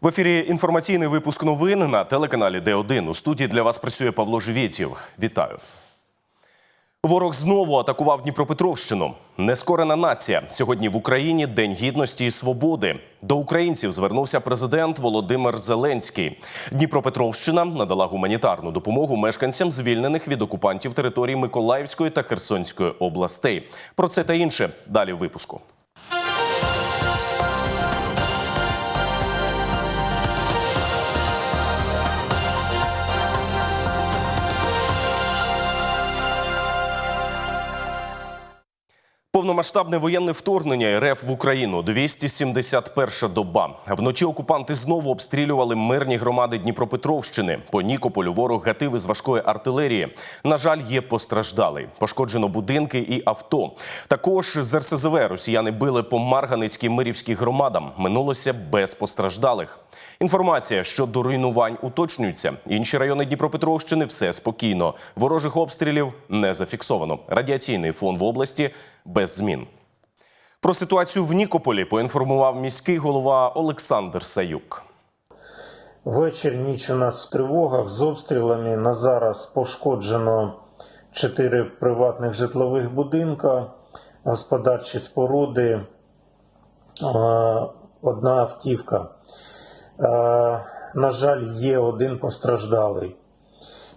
В ефірі інформаційний випуск новин на телеканалі Д1. У студії для вас працює Павло Живєтів. Вітаю. Ворог знову атакував Дніпропетровщину. Нескорена нація. Сьогодні в Україні День гідності і свободи. До українців звернувся президент Володимир Зеленський. Дніпропетровщина надала гуманітарну допомогу мешканцям звільнених від окупантів територій Миколаївської та Херсонської областей. Про це та інше далі в випуску. Повномасштабне воєнне вторгнення РФ в Україну 271 доба. Вночі окупанти знову обстрілювали мирні громади Дніпропетровщини. По Нікополю ворог гатив із важкої артилерії. На жаль, є постраждалий. Пошкоджено будинки і авто. Також з РСЗВ росіяни били по Марганицькій мирівській громадам. Минулося без постраждалих. Інформація щодо руйнувань уточнюється. Інші райони Дніпропетровщини все спокійно. Ворожих обстрілів не зафіксовано. Радіаційний фон в області без змін. Про ситуацію в Нікополі поінформував міський голова Олександр Саюк. Вечір, ніч у нас в тривогах з обстрілами. На зараз пошкоджено чотири приватних житлових будинка, господарчі споруди, одна автівка. На жаль, є один постраждалий.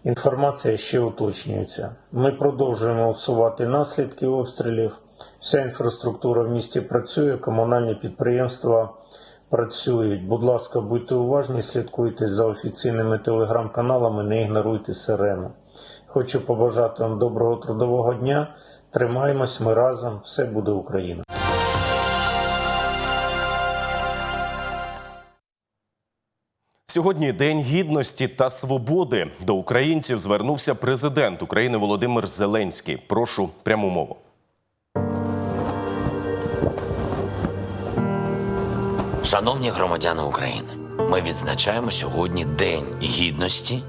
Інформація ще уточнюється. Ми продовжуємо усувати наслідки обстрілів. Вся інфраструктура в місті працює, комунальні підприємства працюють. Будь ласка, будьте уважні, слідкуйте за офіційними телеграм-каналами, не ігноруйте сирену. Хочу побажати вам доброго трудового дня. Тримаємось, ми разом, все буде Україна. Сьогодні День гідності та свободи. До українців звернувся президент України Володимир Зеленський. Прошу пряму мову. Шановні громадяни України, ми відзначаємо сьогодні День гідності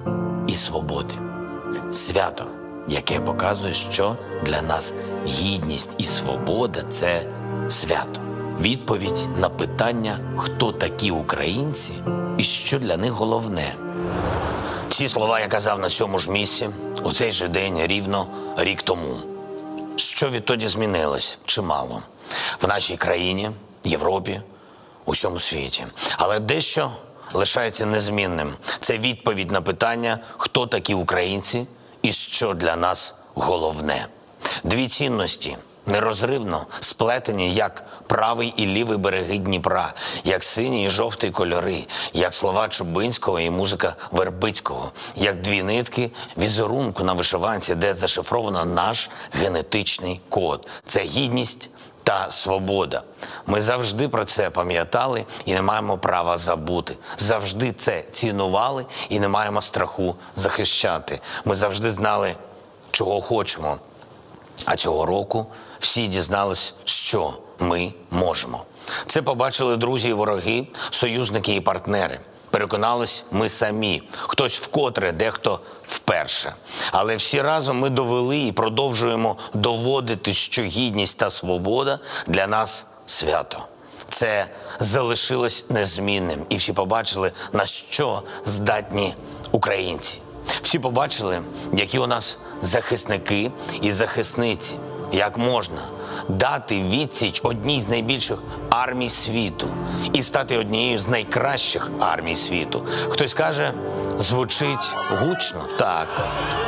і свободи. Свято, яке показує, що для нас гідність і свобода це свято. Відповідь на питання, хто такі українці і що для них головне. Ці слова я казав на цьому ж місці у цей же день рівно рік тому. Що відтоді змінилось? Чимало в нашій країні, Європі, усьому світі. Але дещо лишається незмінним. Це відповідь на питання, хто такі українці і що для нас головне. Дві цінності нерозривно сплетені як правий і лівий береги Дніпра, як синій і жовтий кольори, як слова Чубинського і музика Вербицького, як дві нитки візерунку на вишиванці, де зашифровано наш генетичний код. Це гідність та свобода. Ми завжди про це пам'ятали і не маємо права забути. Завжди це цінували і не маємо страху захищати. Ми завжди знали, чого хочемо. А цього року всі дізнались, що ми можемо. Це побачили друзі і вороги, союзники і партнери. Переконались ми самі, хтось вкотре, дехто вперше. Але всі разом ми довели і продовжуємо доводити, що гідність та свобода для нас свято. Це залишилось незмінним, і всі побачили, на що здатні українці. Всі побачили, які у нас захисники і захисниці, як можна дати відсіч одній з найбільших армій світу і стати однією з найкращих армій світу. Хтось каже, звучить гучно. Так,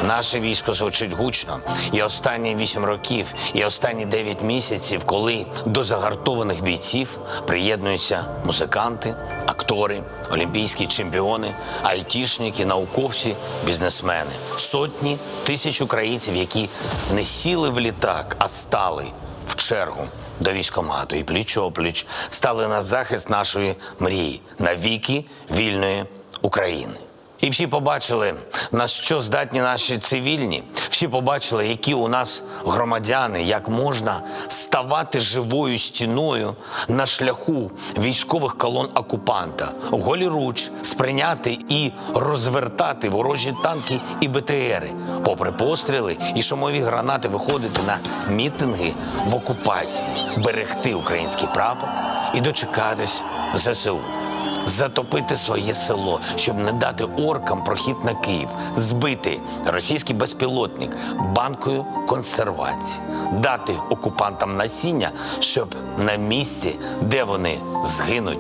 наше військо звучить гучно. І останні вісім років, і останні дев'ять місяців, коли до загартованих бійців приєднуються музиканти, актори, олімпійські чемпіони, айтішники, науковці, бізнесмени, сотні тисяч українців, які не сіли в літак, а стали в чергу до військомату і пліч опліч стали на захист нашої мрії навіки вільної України. І всі побачили, на що здатні наші цивільні. Всі побачили, які у нас громадяни, як можна ставати живою стіною на шляху військових колон окупанта, голіруч сприйняти і розвертати ворожі танки і БТРи, попри постріли і шумові гранати, виходити на мітинги в окупації, берегти український прапор і дочекатись ЗСУ. Затопити своє село, щоб не дати оркам прохід на Київ, збити російський безпілотник банкою консервації, дати окупантам насіння, щоб на місці, де вони згинуть,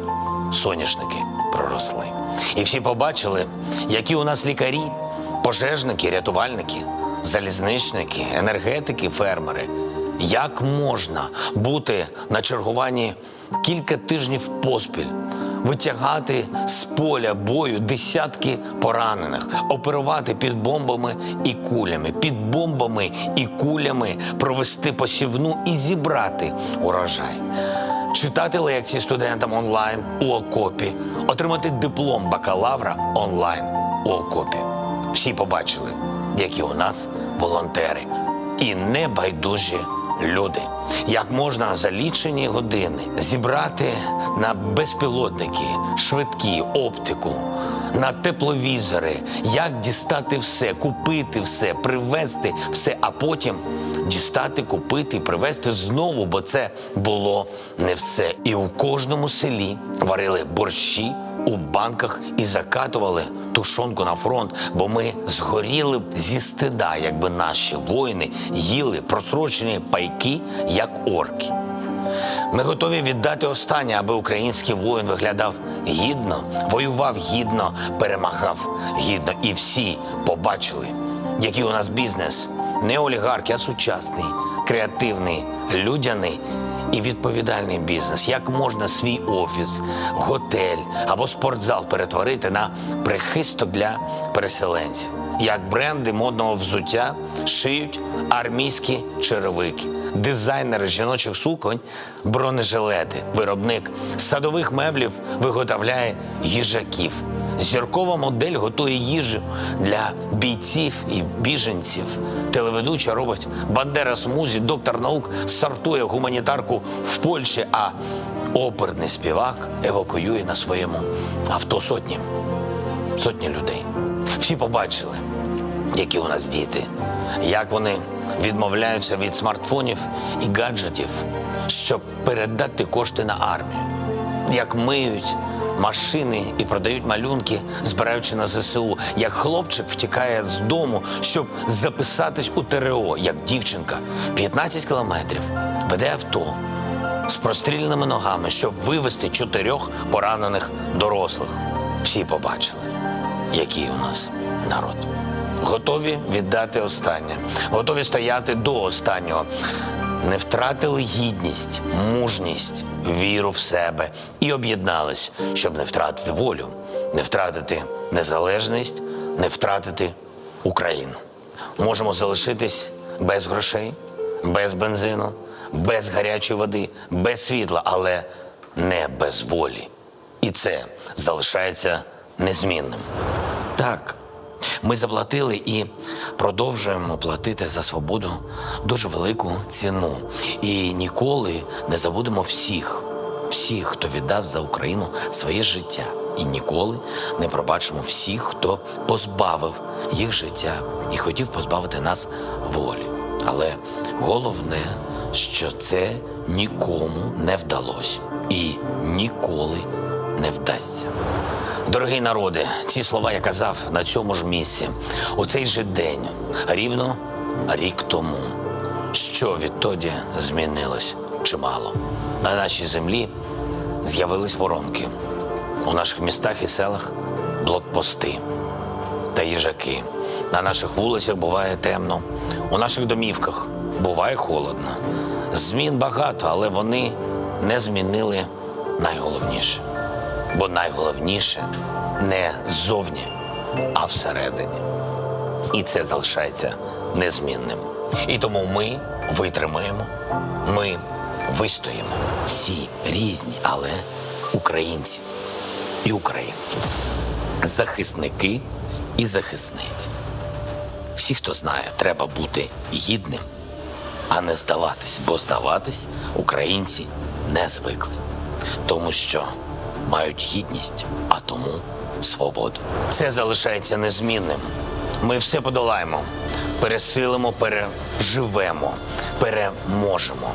соняшники проросли. І всі побачили, які у нас лікарі, пожежники, рятувальники, залізничники, енергетики, фермери. Як можна бути на чергуванні кілька тижнів поспіль, витягати з поля бою десятки поранених, оперувати під бомбами і кулями, під бомбами і кулями провести посівну і зібрати урожай, читати лекції студентам онлайн у окопі, отримати диплом бакалавра онлайн у окопі. Всі побачили, які у нас волонтери і небайдужі люди. Як можна за лічені години зібрати на безпілотники, швидкі, оптику, на тепловізори, як дістати все, купити все, привезти все, а потім дістати, купити і привезти знову, бо це було не все. І у кожному селі варили борщі у банках і закатували тушонку на фронт, бо ми згоріли б зі стида, якби наші воїни їли просрочені пайки, як орки. Ми готові віддати останнє, аби український воїн виглядав гідно, воював гідно, перемагав гідно. І всі побачили, який у нас бізнес не олігархи, а сучасний, креативний, людяний і відповідальний бізнес. Як можна свій офіс, готель або спортзал перетворити на прихисток для переселенців? Як бренди модного взуття шиють армійські черевики, дизайнери жіночих суконь, бронежилети, виробник садових меблів виготовляє їжаків. Зіркова модель готує їжу для бійців і біженців. Телеведуча робить Бандера Смузі, доктор наук сортує гуманітарку в Польщі, а оперний співак евакуює на своєму авто сотні, сотні людей. Всі побачили, які у нас діти, як вони відмовляються від смартфонів і гаджетів, щоб передати кошти на армію, як миють машини і продають малюнки, збираючи на ЗСУ, як хлопчик втікає з дому, щоб записатись у ТРО, як дівчинка 15 кілометрів веде авто з простріляними ногами, щоб вивезти чотирьох поранених дорослих. Всі побачили, який у нас народ. Готові віддати останнє, готові стояти до останнього. Не втратили гідність, мужність, віру в себе і об'єднались, щоб не втратити волю, не втратити незалежність, не втратити Україну. Можемо залишитись без грошей, без бензину, без гарячої води, без світла, але не без волі. І це залишається незмінним. Так, ми заплатили і продовжуємо платити за свободу дуже велику ціну. І ніколи не забудемо всіх, всіх, хто віддав за Україну своє життя. І ніколи не пробачимо всіх, хто позбавив їх життя і хотів позбавити нас волі. Але головне, що це нікому не вдалося і ніколи не вдасться. Дорогий народи, ці слова я казав на цьому ж місці, у цей же день, рівно рік тому. Що відтоді змінилось чимало. На нашій землі з'явились воронки. У наших містах і селах блокпости та їжаки. На наших вулицях буває темно, у наших домівках буває холодно. Змін багато, але вони не змінили найголовніше. Бо найголовніше не ззовні, а всередині. І це залишається незмінним. І тому ми витримаємо, ми вистоїмо. Всі різні, але українці і українки, захисники і захисниці. Всі, хто знає, треба бути гідним, а не здаватись, бо здаватись українці не звикли, тому що мають гідність, а тому свободу. Це залишається незмінним. Ми все подолаємо, пересилимо, пере, живемо, переможемо.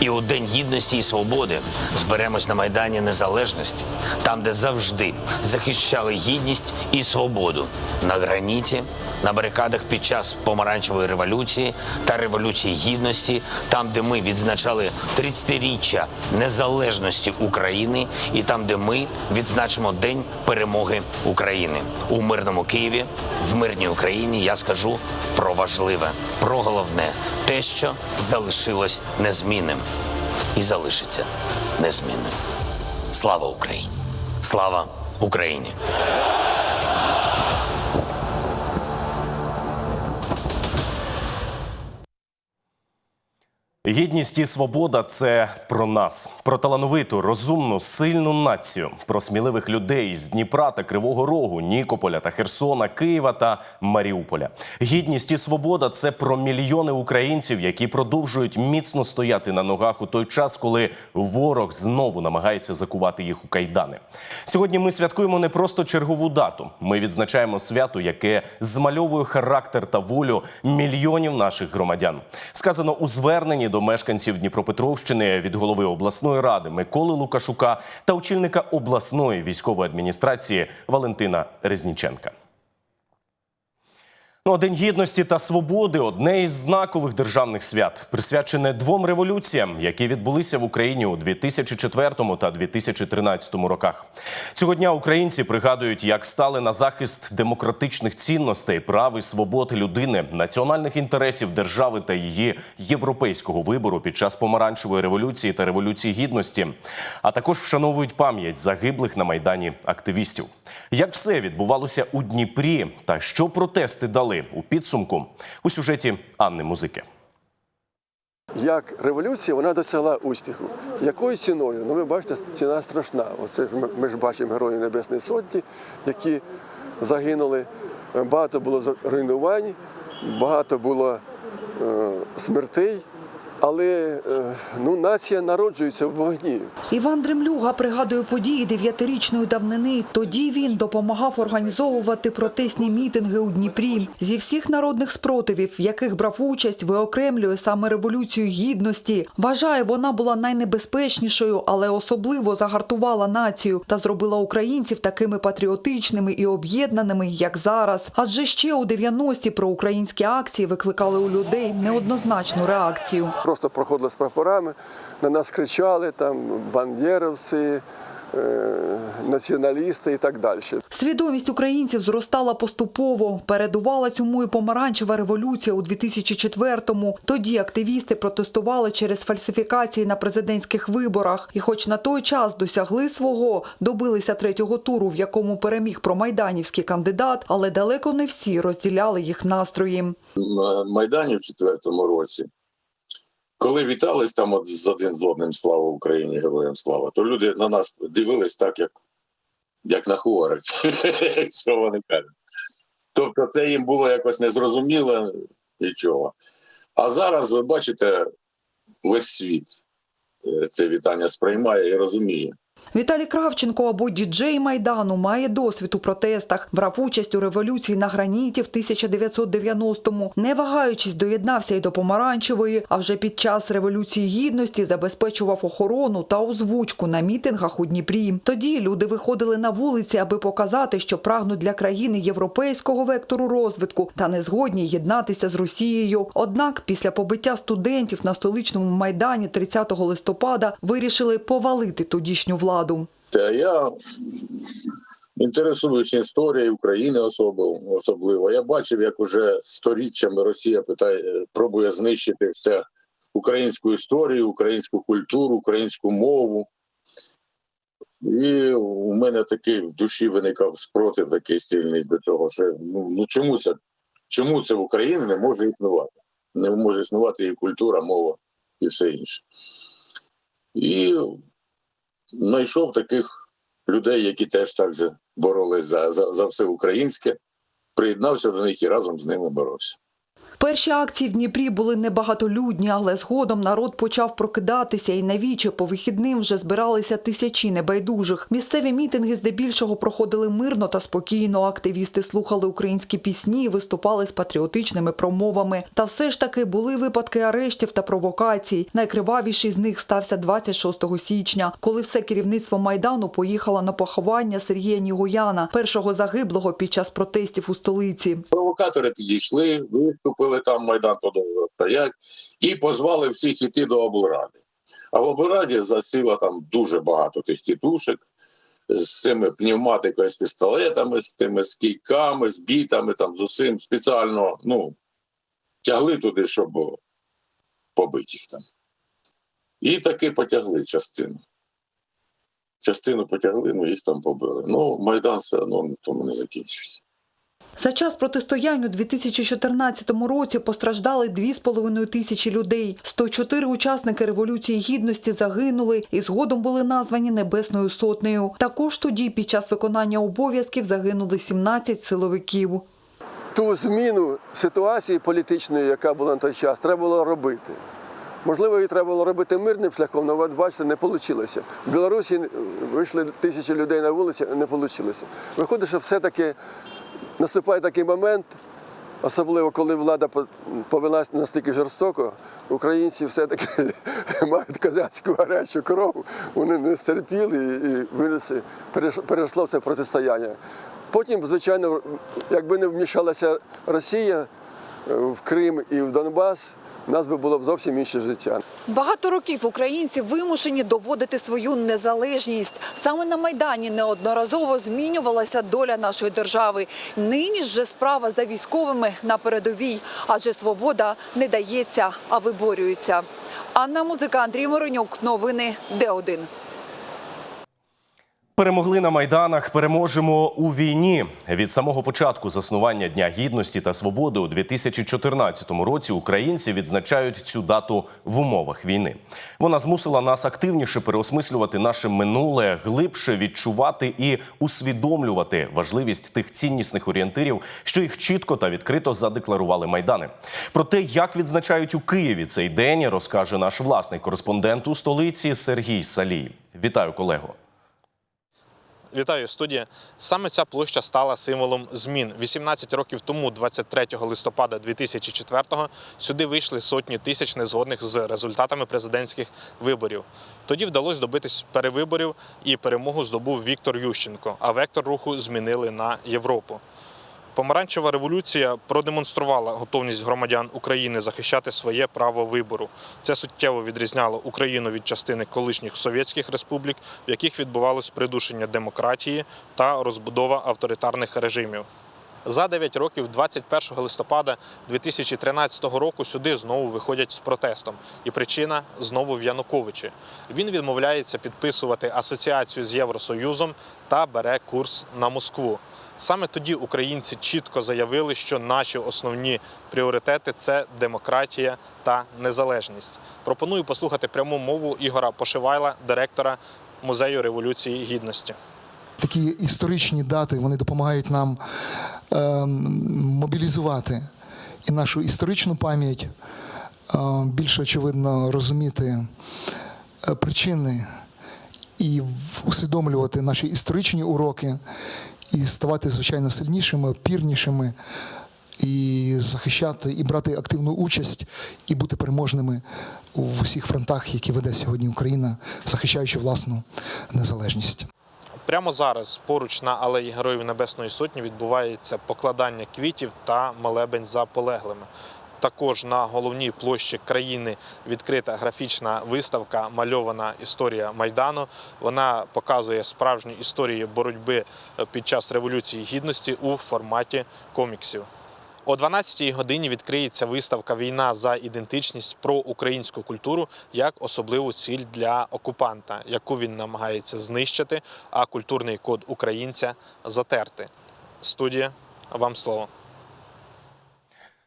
І у День гідності і свободи зберемось на Майдані Незалежності, там, де завжди захищали гідність і свободу на граніті, на барикадах під час помаранчевої революції та революції гідності, там, де ми відзначали 30-річчя незалежності України, і там, де ми відзначимо День перемоги України у мирному Києві, в мирній Україні. Я скажу про важливе, про головне, те, що залишилось незмінним і залишиться незмінним. Слава Україні! Слава Україні! Гідність і свобода це про нас, про талановиту, розумну, сильну націю, про сміливих людей з Дніпра та Кривого Рогу, Нікополя та Херсона, Києва та Маріуполя. Гідність і свобода це про мільйони українців, які продовжують міцно стояти на ногах у той час, коли ворог знову намагається закувати їх у кайдани. Сьогодні ми святкуємо не просто чергову дату. Ми відзначаємо свято, яке змальовує характер та волю мільйонів наших громадян. Сказано у зверненні до мешканців Дніпропетровщини від голови обласної ради Миколи Лукашука та очільника обласної військової адміністрації Валентина Резніченка. Ну, День гідності та свободи одне із знакових державних свят, присвячене двом революціям, які відбулися в Україні у 2004 та 2013 роках. Цього дня українці пригадують, як стали на захист демократичних цінностей, прав і свобод людини, національних інтересів держави та її європейського вибору під час помаранчевої революції та революції гідності, а також вшановують пам'ять загиблих на майдані активістів. Як все відбувалося у Дніпрі, та що протести дали у підсумку у сюжеті Анни Музики. як революція вона досягла успіху. Якою ціною? Ну, ви бачите, ціна страшна. Оце ж ми, ми ж бачимо героїв Небесної Сотні, які загинули. Багато було руйнувань, багато було е, смертей, але е, ну, нація народжується в вогні. Іван Дремлюга пригадує події дев'ятирічної давнини. Тоді він допомагав організовувати протестні мітинги у Дніпрі. Зі всіх народних спротивів, в яких брав участь, виокремлює саме революцію гідності. Вважає, вона була найнебезпечнішою, але особливо загартувала націю та зробила українців такими патріотичними і об'єднаними, як зараз. Адже ще у 90-ті проукраїнські акції викликали у людей неоднозначну реакцію. Просто проходили з прапорами, на нас кричали там бандєровці, е, націоналісти і так далі. Свідомість українців зростала поступово. Передувала цьому і помаранчева революція у 2004-му. Тоді активісти протестували через фальсифікації на президентських виборах. І хоч на той час досягли свого, добилися третього туру, в якому переміг промайданівський кандидат, але далеко не всі розділяли їх настрої. на Майдані в четвертому році, коли вітались там от з один з одним слава Україні, героям слава, то люди на нас дивились так, як, як на хворих, що вони кажуть. Тобто це їм було якось незрозуміло нічого. А зараз ви бачите, весь світ е, це вітання сприймає і розуміє. Віталій Кравченко або діджей Майдану має досвід у протестах, брав участь у революції на граніті в 1990-му. Не вагаючись, доєднався й до помаранчевої, а вже під час революції гідності забезпечував охорону та озвучку на мітингах у Дніпрі. Тоді люди виходили на вулиці, аби показати, що прагнуть для країни європейського вектору розвитку та не згодні єднатися з Росією. Однак, після побиття студентів на столичному майдані 30 листопада вирішили повалити тодішню владу. Та я інтересуюсь історією України особливо, особливо. Я бачив, як уже сторіччями Росія питає, пробує знищити все українську історію, українську культуру, українську мову. І у мене такий в душі виникав спротив такий сильний до того, що ну, ну чому це чому це в Україні не може існувати? Не може існувати і культура, мова і все інше. І знайшов таких людей, які теж так же боролись за, за, за все українське, приєднався до них і разом з ними боровся. Перші акції в Дніпрі були небагатолюдні, але згодом народ почав прокидатися і навіче по вихідним вже збиралися тисячі небайдужих. Місцеві мітинги здебільшого проходили мирно та спокійно. Активісти слухали українські пісні, виступали з патріотичними промовами. Та все ж таки були випадки арештів та провокацій. Найкривавіший з них стався 26 січня, коли все керівництво майдану поїхало на поховання Сергія Нігояна, першого загиблого під час протестів у столиці. Провокатори підійшли, виступили там, Майдан продовжував стоять, і позвали всіх іти до облради. А в облраді засіло там дуже багато тих тітушек з цими пневматикою, з пістолетами, з тими з кійками, з бітами, там з усім спеціально ну, тягли туди, щоб побити їх там. І таки потягли частину. Частину потягли, ну їх там побили. Ну, Майдан все одно на тому не закінчився. За час протистоянь у 2014 році постраждали 2,5 тисячі людей. 104 учасники Революції Гідності загинули і згодом були названі Небесною Сотнею. Також тоді під час виконання обов'язків загинули 17 силовиків. Ту зміну ситуації політичної, яка була на той час, треба було робити. Можливо, її треба було робити мирним шляхом, але бачите, не вийшло. В Білорусі вийшли тисячі людей на вулиці, не вийшло. Виходить, що все-таки наступає такий момент, особливо коли влада по- повелась настільки жорстоко, українці все-таки мають козацьку гарячу кров, вони не стерпіли і винесли, перейш- перейшло це протистояння. Потім, звичайно, якби не вмішалася Росія е, в Крим і в Донбас, у нас би було б зовсім інше життя. Багато років українці вимушені доводити свою незалежність. Саме на Майдані неодноразово змінювалася доля нашої держави. Нині ж же справа за військовими на передовій, адже свобода не дається, а виборюється. Анна Музика, Андрій Моронюк. Новини Д1. Перемогли на майданах, переможемо у війні. Від самого початку заснування Дня гідності та свободи у 2014 році українці відзначають цю дату в умовах війни. Вона змусила нас активніше переосмислювати наше минуле, глибше відчувати і усвідомлювати важливість тих ціннісних орієнтирів, що їх чітко та відкрито задекларували майдани. Про те, як відзначають у Києві цей день, розкаже наш власний кореспондент у столиці Сергій Салій. Вітаю, колего. Вітаю, студія. Саме ця площа стала символом змін. 18 років тому, 23 листопада 2004-го, сюди вийшли сотні тисяч незгодних з результатами президентських виборів. Тоді вдалося добитись перевиборів і перемогу здобув Віктор Ющенко, а вектор руху змінили на Європу. Помаранчева революція продемонструвала готовність громадян України захищати своє право вибору. Це суттєво відрізняло Україну від частини колишніх совєтських республік, в яких відбувалось придушення демократії та розбудова авторитарних режимів. За 9 років, 21 листопада 2013 року, сюди знову виходять з протестом. І причина знову в Януковичі. Він відмовляється підписувати асоціацію з Євросоюзом та бере курс на Москву. Саме тоді українці чітко заявили, що наші основні пріоритети це демократія та незалежність. Пропоную послухати пряму мову Ігора Пошивайла, директора музею революції гідності. такі історичні дати вони допомагають нам е, мобілізувати і нашу історичну пам'ять, е, більш очевидно розуміти е, причини і усвідомлювати наші історичні уроки, і ставати, звичайно, сильнішими, опірнішими, і захищати, і брати активну участь, і бути переможними в усіх фронтах, які веде сьогодні Україна, захищаючи власну незалежність. Прямо зараз поруч на алеї Героїв Небесної Сотні відбувається покладання квітів та молебень за полеглими. Також на головній площі країни відкрита графічна виставка Мальована історія Майдану. Вона показує справжню історію боротьби е, під час Революції Гідності у форматі коміксів. О 12-й годині відкриється виставка Війна за ідентичність про українську культуру як особливу ціль для окупанта, яку він намагається знищити, а культурний код українця затерти. Студія, вам слово.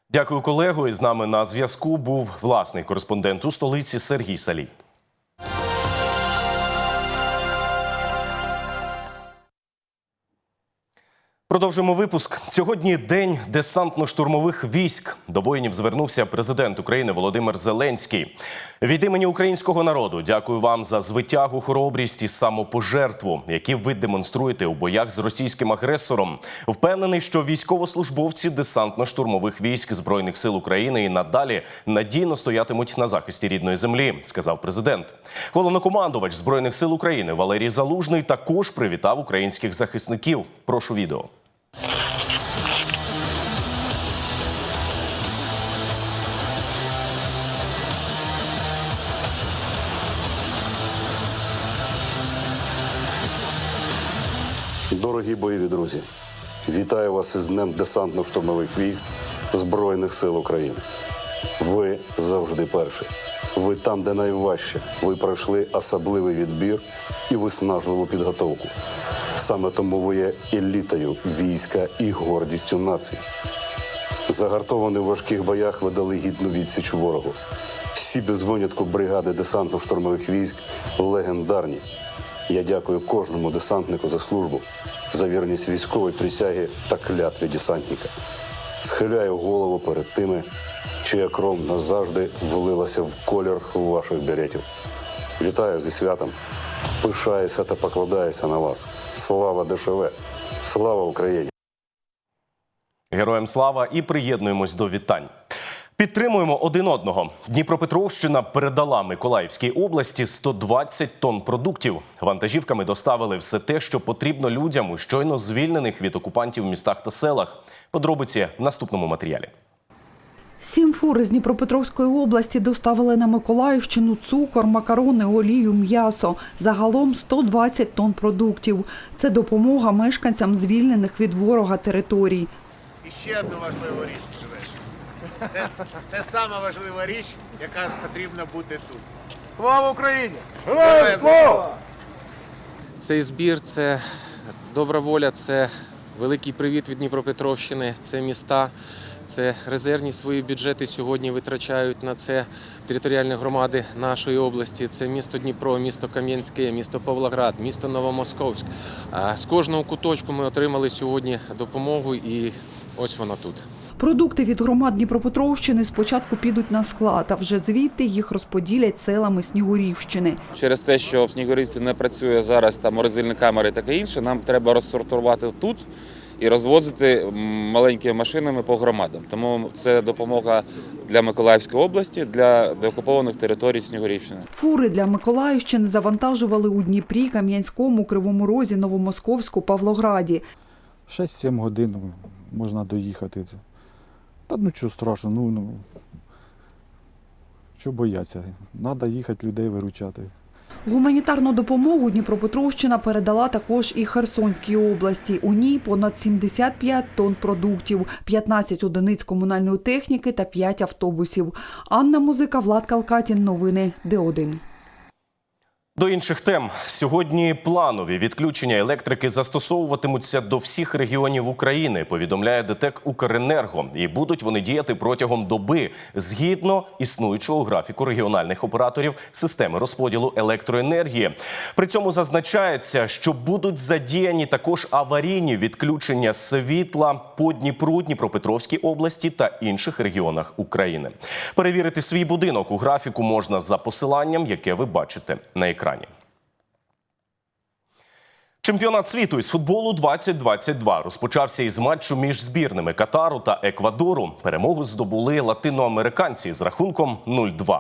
Дякую, колего. І з нами на зв'язку був власний кореспондент у столиці Сергій Салій. Продовжуємо випуск. Сьогодні день десантно-штурмових військ. До воїнів звернувся президент України Володимир Зеленський. Від імені українського народу дякую вам за звитягу, хоробрість і самопожертву, які ви демонструєте у боях з російським агресором. Впевнений, що військовослужбовці десантно-штурмових військ збройних сил України і надалі надійно стоятимуть на захисті рідної землі, сказав президент. Головнокомандувач збройних сил України Валерій Залужний також привітав українських захисників. Прошу відео. Дорогі бойові друзі, вітаю вас із Днем десантно-штурмових військ Збройних сил України. Ви завжди перші. Ви там, де найважче. Ви пройшли особливий відбір і виснажливу підготовку. Саме тому ви є елітою війська і гордістю нації. Загартовані в важких боях ви дали гідну відсіч ворогу. Всі без винятку бригади десантно-штурмових військ легендарні. Я дякую кожному десантнику за службу, за вірність військової присяги та клятві десантника. Схиляю голову перед тими, чия кров назавжди влилася в колір ваших беретів. Вітаю зі святом. Пишаюся та покладаюся на вас. Слава ДШВ! Слава Україні! Героям слава і приєднуємось до вітань. Підтримуємо один одного. Дніпропетровщина передала Миколаївській області 120 тонн продуктів. Вантажівками доставили все те, що потрібно людям у щойно звільнених від окупантів в містах та селах. Подробиці в наступному матеріалі. Сім фур з Дніпропетровської області доставили на Миколаївщину цукор, макарони, олію, м'ясо. Загалом 120 тонн продуктів. Це допомога мешканцям звільнених від ворога територій. І ще одну важливу річ. Це, це сама важлива річ, яка потрібна бути тут. Слава Україні! Героям слава! Цей збір це добра воля, це великий привіт від Дніпропетровщини, це міста, це резервні свої бюджети сьогодні витрачають на це територіальні громади нашої області. Це місто Дніпро, місто Кам'янське, місто Павлоград, місто Новомосковськ. З кожного куточку ми отримали сьогодні допомогу, і ось вона тут. Продукти від громад Дніпропетровщини спочатку підуть на склад, а вже звідти їх розподілять селами Снігурівщини. Через те, що в Снігурівці не працює зараз там морозильні камери і таке інше, нам треба розсортувати тут і розвозити маленькими машинами по громадам. Тому це допомога для Миколаївської області, для деокупованих територій Снігурівщини. Фури для Миколаївщини завантажували у Дніпрі, Кам'янському, Кривому Розі, Новомосковську, Павлограді. 6-7 годин можна доїхати. Та ну що страшно, ну, ну що бояться. Треба їхати людей виручати. Гуманітарну допомогу Дніпропетровщина передала також і Херсонській області. У ній понад 75 тонн продуктів, 15 одиниць комунальної техніки та 5 автобусів. Анна Музика, Влад Калкатін. Новини Д1. До інших тем сьогодні планові відключення електрики застосовуватимуться до всіх регіонів України. Повідомляє ДТЕК Укренерго, і будуть вони діяти протягом доби згідно існуючого графіку регіональних операторів системи розподілу електроенергії. При цьому зазначається, що будуть задіяні також аварійні відключення світла по Дніпру, Дніпропетровській області та інших регіонах України. Перевірити свій будинок у графіку можна за посиланням, яке ви бачите на екрані екрані. Чемпіонат світу із футболу 2022 розпочався із матчу між збірними Катару та Еквадору. Перемогу здобули латиноамериканці з рахунком 0-2.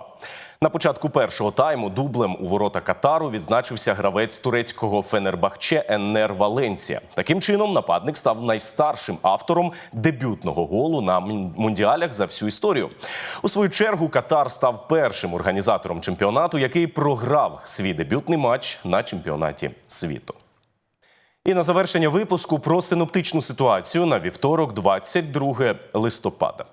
На початку першого тайму дублем у ворота Катару відзначився гравець турецького Фенербахче Еннер Валенсія. Таким чином, нападник став найстаршим автором дебютного голу на мундіалях за всю історію. У свою чергу Катар став першим організатором чемпіонату, який програв свій дебютний матч на чемпіонаті світу. І на завершення випуску про синоптичну ситуацію на вівторок, 22 листопада.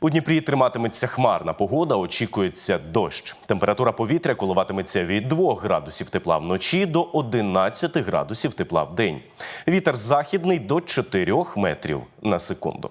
У Дніпрі триматиметься хмарна погода, очікується дощ. Температура повітря коливатиметься від 2 градусів тепла вночі до 11 градусів тепла в день. Вітер західний до 4 метрів на секунду.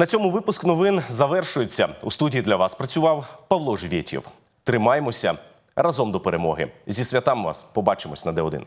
На цьому випуск новин завершується. У студії для вас працював Павло Живєтєв. Тримаємося разом до перемоги. Зі святам вас побачимось на Д1.